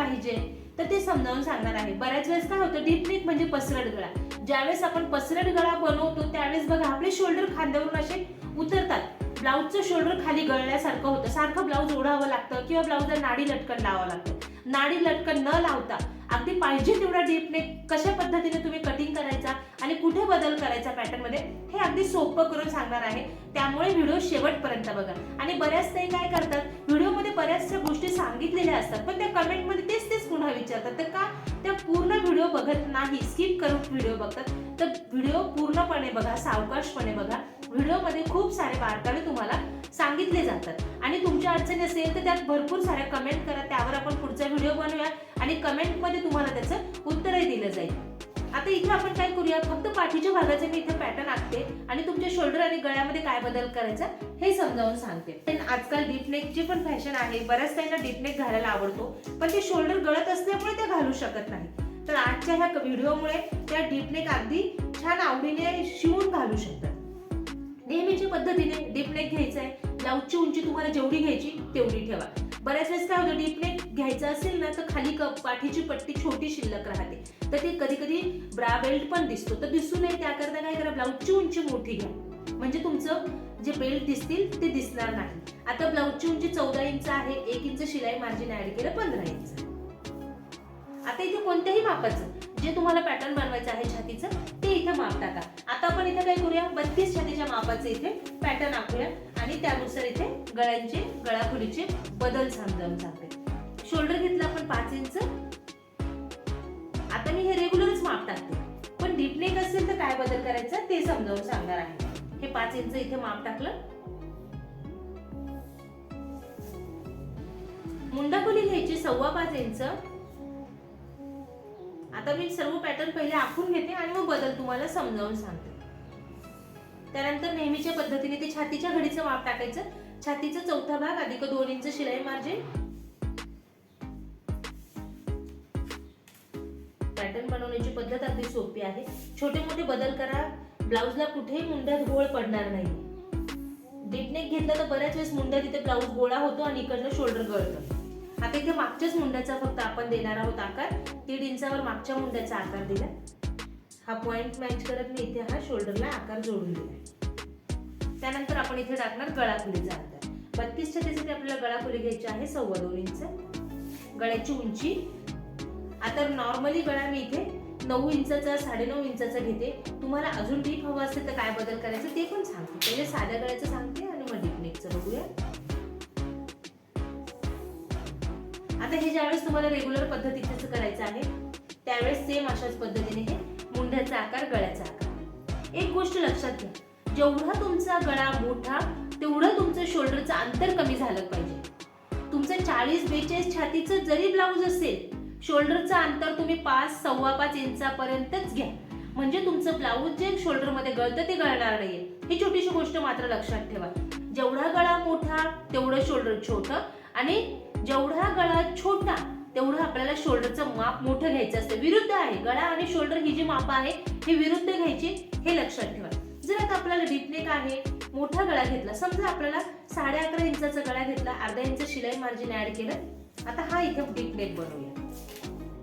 पाहिजे. तर ते समजावून सांगणार आहे. बऱ्याच वेळेस काय होतं डीपनिक म्हणजे पसरट गळा. ज्यावेळेस आपण पसरट गळा बनवतो त्यावेळेस बघा आपले शोल्डर खांद्यावरून असे उतरतात. ब्लाऊजचं शोल्डर खाली गळल्यासारखं होतं. सारखं ब्लाऊज ओढावं लागतं किंवा ब्लाऊजला नाडी लटकन लावावं लागतं. नाडी लटकन न लावता अगदी पाहिजे तेवढा डीपने कशा पद्धतीने तुम्ही कटिंग करायचा आणि कुठे बदल करायचा पॅटर्नमध्ये हे अगदी सोपं करून सांगणार आहे. त्यामुळे व्हिडिओ शेवटपर्यंत बघा. आणि बऱ्याच ताई काय करतात बऱ्याचशा गोष्टी सांगितलेल्या असतात पण त्या कमेंटमध्ये तेच तेच पुन्हा विचारतात. तर का त्या पूर्ण व्हिडिओ बघत नाही स्किप करून व्हिडिओ बघतात? तर व्हिडिओ पूर्णपणे बघा सावकाशपणे बघा. व्हिडिओमध्ये खूप सारे बारकावे तुम्हाला सांगितले जातात. आणि तुमच्या अडचणी असेल तर त्यात भरपूर साऱ्या कमेंट करा त्यावर आपण पुढचा व्हिडिओ बनवूया आणि कमेंटमध्ये तुम्हाला त्याचं उत्तरही दिलं जाईल. आता इथे आपण काय करूया फक्त पाठीच्या भागाचे मी इथे पॅटर्न आखते आणि तुमच्या शोल्डर आणि गळ्यामध्ये काय बदल करायचा हे समजावून सांगते. पण आजकाल डीपनेकची पण फॅशन आहे. बऱ्याच त्यांना डीपनेक घालायला आवडतो पण ते शोल्डर गळत असल्यामुळे ते घालू शकत नाही. तर आजच्या ह्या व्हिडिओमुळे त्या डीपनेक अगदी छान आवडीने शिवून घालू शकतात. नेहमीच्या पद्धतीने डीपनेक घ्यायचं घ्यायचा आहे ब्लाऊजची उंची तुम्हाला जेवढी घ्यायची तेवढी ठेवा. बऱ्याच वेळेस काय होतं डीपनेक घ्यायचं असेल ना तर खाली क पाठीची पट्टी छोटी शिल्लक राहते. तर ते कधी कधी ब्रा बेल्ट पण दिसतो. तर दिसू नये त्याकरता काय करा ब्लाऊजची उंची मोठी घ्या. म्हणजे तुमचं जे बेल्ट दिसतील ते दिसणार नाही. आता ब्लाऊजची उंची चौदा इंच आहे एक इंच शिलाई मार्जिन ऍड केलं पंधरा इंच. आता इथे कोणत्याही मापाचं जे तुम्हाला पॅटर्न बनवायचं आहे छातीचं ते इथे माप टाका आता आपण इथे काय करूया बत्तीस छातीच्या मापाचे इथे पॅटर्न आखूया. आणि त्यानुसार इथे गळ्यांचे गळाखोलीचे बदल समजावून सांगते. शोल्डर घेतला आपण पाच इंच आता मी हे रेग्युलरच माप टाकते. पण डीपनेक असेल तर काय बदल करायचा ते समजावून सांगणार आहे. हे पाच इंच इथे माप टाकलं. मुंडाखोली घ्यायची सव्वा पाच इंच आता मी सर्व पॅटर्न पहिले आखून घेते आणि मग बदल तुम्हाला समजावून सांगते. त्यानंतर नेहमीच्या पद्धतीने ते छातीच्या घडीचं माप टाकायचं. छातीचा चौथा भाग अधिक दोन इंच शिलाई मार्जिन. पॅटर्न बनवण्याची पद्धत अगदी सोपी आहे. छोटे मोठे बदल करा. ब्लाऊजला कुठेही मुंड्यात गोळ पडणार नाही. डीप नेक घेतला तर बऱ्याच वेळेस मुंड्यात इथे ब्लाऊज गोळा होतो आणि इकडनं शोल्डर गळतं. आता इथे मागच्याच मुंड्याचा फक्त आपण देणार आहोत आकार. दीड इंचावर मागच्या मुंड्याचा आकार दिला. हा पॉइंट मॅच करत मी इथे हा शोल्डरला आकार जोडून दिला त्यानंतर आपण इथे टाकणार गळाखोलीचा आकार बत्तीसच्या त्यासाठी आपल्याला गळाखुली घ्यायची आहे सव्वा दोन इंच. गळ्याची उंची. आता नॉर्मली गळा मी इथे नऊ इंचाचा साडेनऊ इंचाचा घेते. तुम्हाला अजून डीप हवं असेल तर काय बदल करायचं ते पण सांगते. पहिले साध्या गळ्याचं सांगते आणि मग डीप नेकचं बघूया. आता हे ज्यावेळेस तुम्हाला रेग्युलर पद्धतीचं करायचं आहे त्यावेळेस सेम अशाच पद्धतीने हे अंगठ्याचा आकार गळ्याचा आकार. एक गोष्ट लक्षात घ्या. जेवढा तुमचा गळा मोठा तेवढं तुमचं शोल्डरचं अंतर कमी झालं पाहिजे. तुमचं चाळीस बेचाळीस छातीचं जरी ब्लाऊज असेल शोल्डरचं अंतर तुम्ही पाच सव्वा पाच इंचापर्यंतच घ्या. म्हणजे तुमचं ब्लाऊज जे शोल्डरमध्ये गळतं ते गळणार नाहीये. ही छोटीशी गोष्ट मात्र लक्षात ठेवा. जेवढा गळा मोठा तेवढं शोल्डर छोटं आणि जेवढा गळा छोटा तेवढं आपल्याला शोल्डरचं माप मोठं घ्यायचं असतं. विरुद्ध आहे. गळा आणि शोल्डर ही जी माप आहे ही विरुद्ध घ्यायची हे लक्षात ठेवा. जर आता आपल्याला डीपनेक आहे मोठा गळा घेतला समजा आपल्याला साडे अकरा इंचाचा गळा घेतला अर्धा इंच शिलाई मार्जिन ऍड केलं आता हा इथे डीपनेक बनवूया.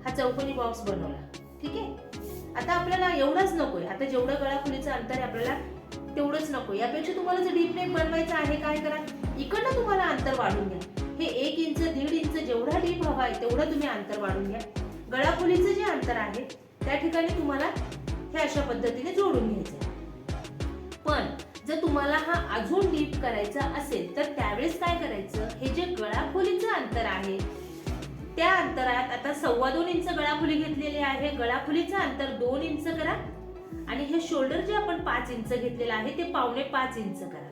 हा चौकोनी बॉक्स बनवला. ठीक आहे? आता आपल्याला एवढंच नकोय. आता जेवढं गळा खोलीचं अंतर आहे आपल्याला तेवढंच नको यापेक्षा तुम्हाला जर डीपनेक बनवायचं आहे काय करा? इकडनं तुम्हाला अंतर वाढून घ्या. हे एक इंच दीड इंच जेवढा डीप हवा आहे तेवढं तुम्ही अंतर वाढून घ्या. गळाखोलीचं जे अंतर आहे त्या ठिकाणी तुम्हाला हे अशा पद्धतीने जोडून घ्यायचं पण जर तुम्हाला हा अजून डीप करायचा असेल तर त्यावेळेस काय करायचं? हे जे गळाखोलीचं अंतर आहे त्या अंतरात आता सव्वा दोन इंच गळाखोली घेतलेली आहे. गळाखोलीचं अंतर दोन इंच करा आणि हे शोल्डर जे आपण पाच इंच घेतलेलं आहे ते पावणे पाच इंच करा.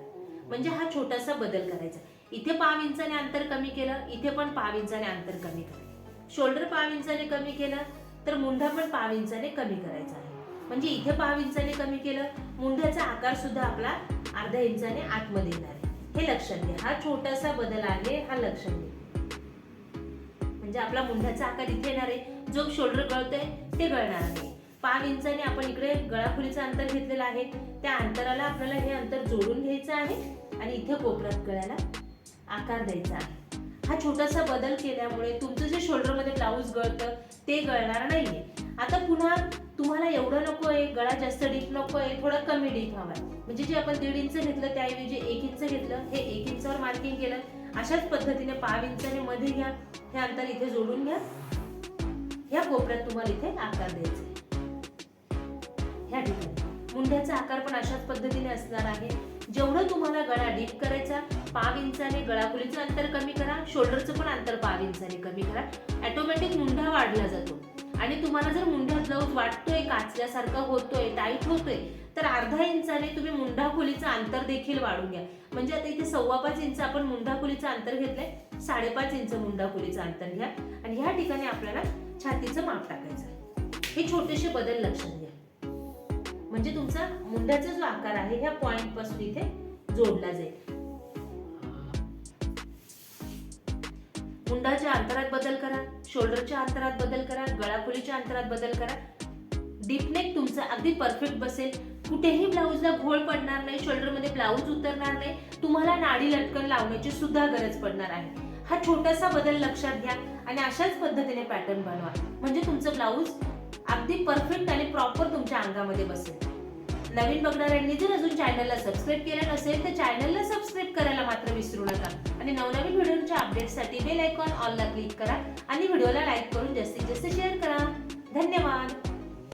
म्हणजे हा छोटासा बदल करायचा. इथे पाव इंचाने अंतर कमी केलं इथे पण पाव इंचाने अंतर कमी करा शोल्डर पाव इंचाने कमी केलं तर मुंढा पण पाव इंचाने कमी करायचा आहे. म्हणजे इथे पाव इंचाने कमी केलं मुंढ्याचा आकार सुद्धा आपला अर्ध्या इंचाने आतमध्ये येणार आहे. हे लक्षात घ्या. हा छोटासा बदल आहे हा लक्षात घ्या. म्हणजे आपला मुंढ्याचा आकार इथे येणार आहे. जो शोल्डर गळतोय ते गळणार नाही. पाव इंचाने आपण इकडे गळाखुलीचं अंतर घेतलेलं आहे. त्या अंतराला आपल्याला हे अंतर जोडून घ्यायचं आहे आणि इथे कोपऱ्यात गळ्याला आकार द्यायचा आहे. हा छोटासा बदल केल्यामुळे तुमचं जे शोल्डरमध्ये ब्लाऊज गळतं ते गळणार नाहीये. आता पुन्हा तुम्हाला एवढं नको आहे गळा जास्त डीप नको आहे थोडा कमी डीप हवा म्हणजे जे आपण दीड इंच घेतलं त्याऐवजी एक इंच घेतलं हे एक इंचावर मार्किंग केलं अशाच पद्धतीने पाव इंचाने मध्ये घ्या. हे अंतर इथे जोडून घ्या. ह्या कोपऱ्यात तुम्हाला इथे आकार द्यायचा ह्या ठिकाणी. मुंड्याचा आकार पण अशाच पद्धतीने असणार आहे. जेवढं तुम्हाला गळा डीप करायचा पाव इंचाने गळाखोलीचं अंतर कमी करा शोल्डरचं पण अंतर पाव इंचाने कमी करा. ऑटोमॅटिक मुंढा वाढला जातो. आणि तुम्हाला जर मुंढा ब्लाऊज वाटतोय काचल्यासारखा होतोय टाईट होतोय तर अर्धा इंचाने तुम्ही मुंढा खोलीचं अंतर देखील वाढून घ्या. म्हणजे आता इथे सव्वा पाच इंच आपण मुंढा खोलीचं अंतर घेतलंय साडेपाच इंच मुंढा खोलीचं अंतर घ्या. आणि ह्या ठिकाणी आपल्याला छातीचं माप टाकायचं आहे. हे छोटेसे बदल लक्षात घ्या. म्हणजे तुमचा मुंड्याचा जो आकार आहे ह्या पॉइंटपासून इथे जोडला जाईल. मुंडाच्या अंतरात बदल करा शोल्डरच्या अंतरात बदल करा गळाखोलीच्या अंतरात बदल करा. डीपनेक तुमचा अगदी परफेक्ट बसेल. कुठेही ब्लाऊजला घोळ पडणार नाही शोल्डरमध्ये ब्लाऊज उतरणार नाही. तुम्हाला नाडी लटकन लावण्याची सुद्धा गरज पडणार आहे. हा छोटासा बदल लक्षात घ्या आणि अशाच पद्धतीने पॅटर्न बनवा. म्हणजे तुमचं ब्लाऊज अगदी परफेक्ट आणि प्रॉपर तुमच्या अंगामध्ये बसेल. नवीन बघणाऱ्यांनी जर अजून चॅनलला सबस्क्राईब केलं नसेल तर चॅनलला सबस्क्राईब करायला मात्र विसरू नका. आणि नवनवीन व्हिडिओच्या अपडेटसाठी बेल आयकॉन ऑलला क्लिक करा आणि व्हिडिओला लाईक करून जास्तीत जास्त शेअर करा. धन्यवाद.